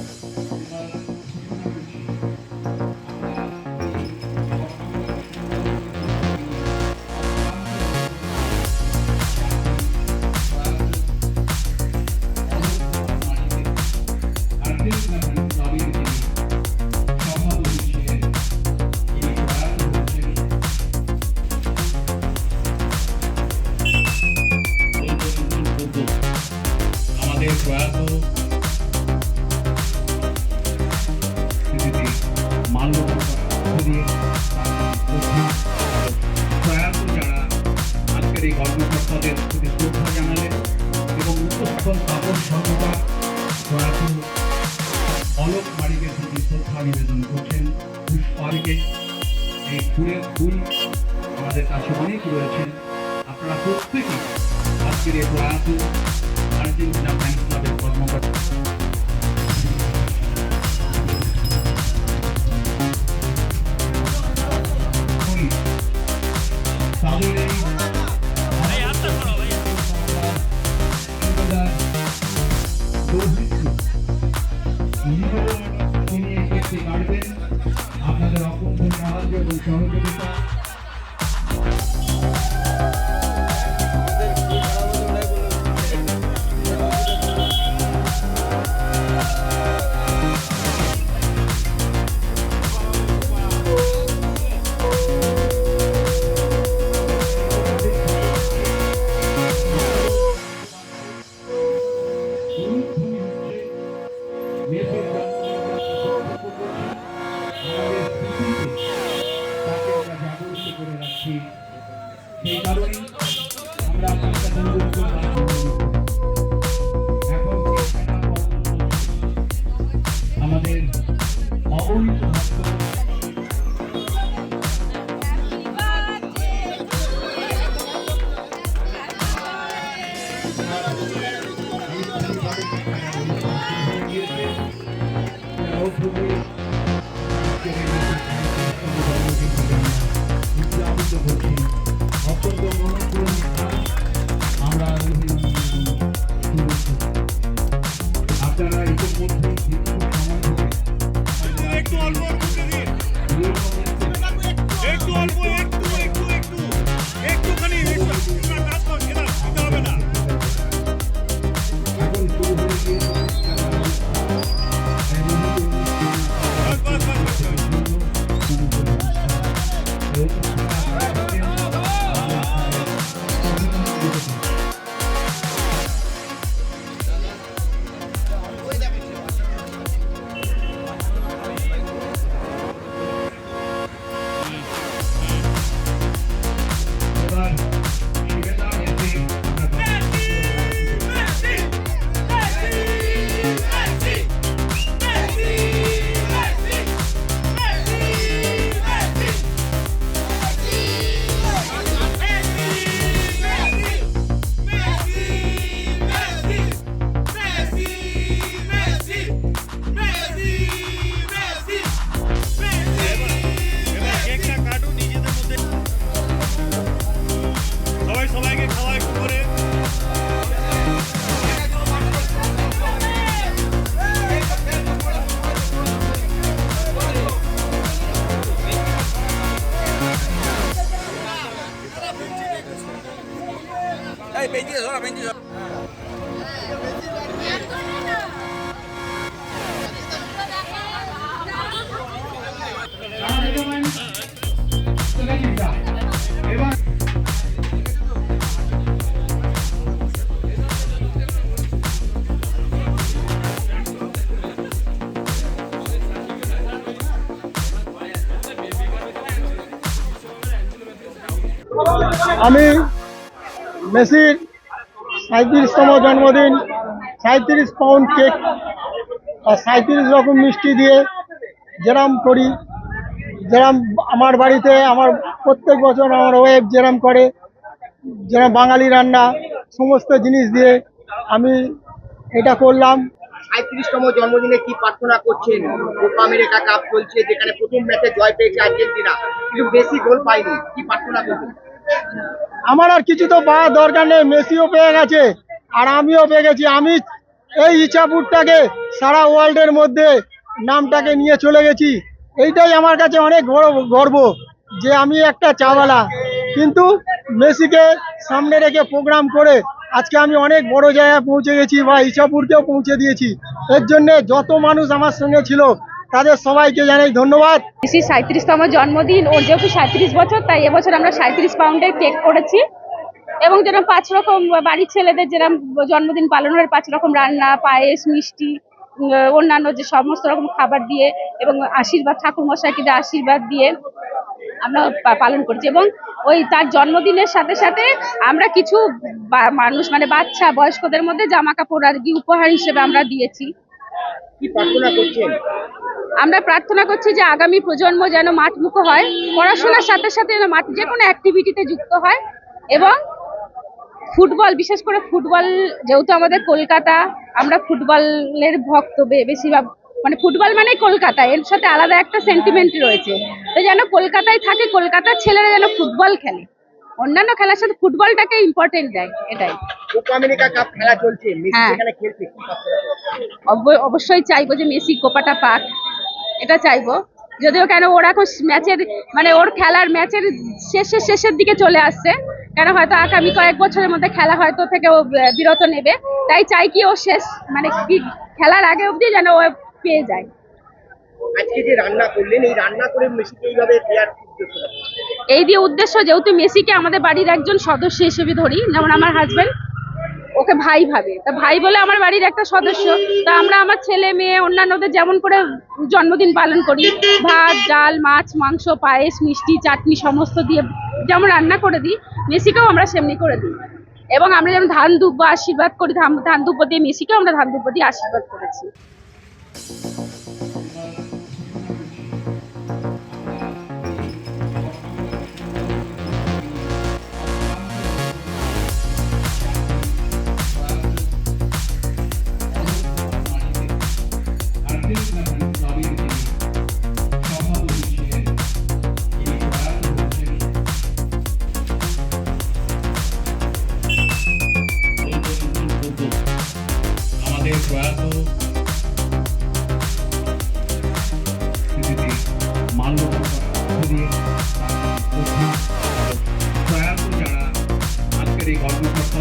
আমাদের শ্রদ্ধা নিবেদন করছেন পুষ্পারিকে এই ফুলের ফুল আমাদের কাছে অনেক রয়েছেন আপনারা প্রত্যেকে আজকের এই প্রয়াত আর্জেন্টিনা ফ্যান্স ক্লাবের কর্মকর্তা করি। তাদের এই দৌহিত্র করে রাখছি সেই কারণে আমরা আপনার কাছে অনুরোধ করলাম আমাদের অগণিত Hopefully. আমি মেসির সাঁত্রিশতম জন্মদিন সাঁত্রিশ পাউন্ড কেক আর সাঁত্রিশ রকম মিষ্টি দিয়ে যেরাম করি, যেরাম আমার বাড়িতে আমার প্রত্যেক বছর আমার ওয়েব যেরাম করে যেরকম বাঙালি রান্না, সমস্ত জিনিস দিয়ে আমি এটা করলাম। সাঁত্রিশতম জন্মদিনে কি প্রার্থনা করছেন? কোপা আমেরিকা কাপ চলছে, যেখানে প্রথম ম্যাচে জয় পেয়েছে আর্জেন্টিনা, কিন্তু বেশি গোল পায়নি, কি প্রার্থনা করছেন আমার আর কিছু তো পাওয়ার দরকার নেই, মেসিও পেয়ে গেছে, আর আমিও পেয়ে গেছি। আমি এই ইচ্ছাপুরটাকে সারা ওয়ার্ল্ডের মধ্যে নামটাকে নিয়ে চলে গেছি। এইটাই আমার কাছে অনেক গর্ব যে আমি একটা চাওয়ালা। কিন্তু মেসিকে সামনে রেখে প্রোগ্রাম করে আজকে আমি অনেক বড় জায়গায় পৌঁছে গেছি বা ইচ্ছাপুরকেও পৌঁছে দিয়েছি। এর জন্যে যত মানুষ আমার সঙ্গে ছিল তাদের সবাইকে জানাই ধন্যবাদ। মেসির সাঁত্রিশতম জন্মদিন, ওর যেহেতু সাঁত্রিশ বছর, তাই এবছর আমরা সাঁত্রিশ পাউন্ডের কেক করেছি। এবং যেরকম পাঁচ রকম বাড়ির ছেলেদের যেরকম জন্মদিন পালনের পাঁচ রকম রান্না, পায়েস, মিষ্টি অন্যান্য যে সমস্ত রকম খাবার দিয়ে এবং আশীর্বাদ ঠাকুর মশাইকে আশীর্বাদ দিয়ে আমরা পালন করছি। এবং ওই তার জন্মদিনের সাথে সাথে আমরা কিছু মানুষ মানে বাচ্চা, বয়স্কদের মধ্যে জামা কাপড় আর কি উপহার হিসেবে আমরা দিয়েছি। আমরা প্রার্থনা করছি যে আগামী প্রজন্ম যেন মাঠমুখো হয়, পড়াশোনার সাথে সাথে যেন মাঠ যে কোনো অ্যাক্টিভিটিতে যুক্ত হয় এবং ফুটবল, বিশেষ করে ফুটবল, যেহেতু আমাদের কলকাতা, আমরা ফুটবলের ভক্ত বেশিরভাগ মানে ফুটবল মানেই কলকাতা, এর সাথে আলাদা একটা সেন্টিমেন্ট রয়েছে। তো যেন কলকাতায় থাকে, কলকাতার ছেলেরা যেন ফুটবল খেলে। অন্যান্য খেলার সাথে ফুটবলটাকে ইম্পর্টেন্ট দেয়, এটাই। কোপা আমেরিকা কাপ খেলা চলছে মেসি হ্যাঁ। এখানে খেলছে অবশ্যই চাইব যে মেসি কোপাটা পাক এটা চাইব। যদিও কেন ওর এখন ম্যাচের মানে ওর খেলার ম্যাচের শেষের শেষের দিকে চলে আসছে। কেন হয়তো আগামী কয়েক বছরের মধ্যে খেলা হয়তো থেকে ও বিরত নেবে। তাই চাই কি ও শেষ মানে কি খেলার আগে অবধি যেন ও পেয়ে যায়। আজকে যে রান্না করলেন এই রান্না করে মেসিকে এইভাবে দেওয়ার এই দিয়ে উদ্দেশ্য যেহেতু মেসিকে আমাদের বাড়ির একজন সদস্য হিসেবে ধরি যেমন আমার হাজবেন্ড ওকে ভাই ভাবে। তা ভাই বলে আমার বাড়ির একটা সদস্য। তা আমরা আমার ছেলে, মেয়ে, অন্যান্যদের যেমন করে জন্মদিন পালন করি। ভাত, ডাল, মাছ, মাংস, পায়েস, মিষ্টি, চাটনি সমস্ত দিয়ে যেমন রান্না করে দিই, মেসিকেও আমরা সেমনি করে দিই। এবং আমরা যেমন ধান দুব্ব আশীর্বাদ করি ধান ধান দুব্ব দিয়ে মেসিকেও আমরা ধান দুব্ব দিয়ে আশীর্বাদ করেছি।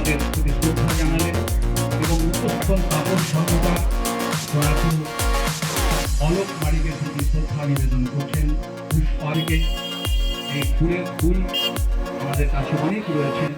কর্মকর্তাদের প্রতি শ্রদ্ধা জানালেন এবং উচ্চস্থল তাপস সর্বদা প্রয়াত অলোক মালিকের প্রতি শ্রদ্ধা নিবেদন করছেন পুষ্পালিকে এই ফুলের ফুল আমাদের কাছে অনেক রয়েছেন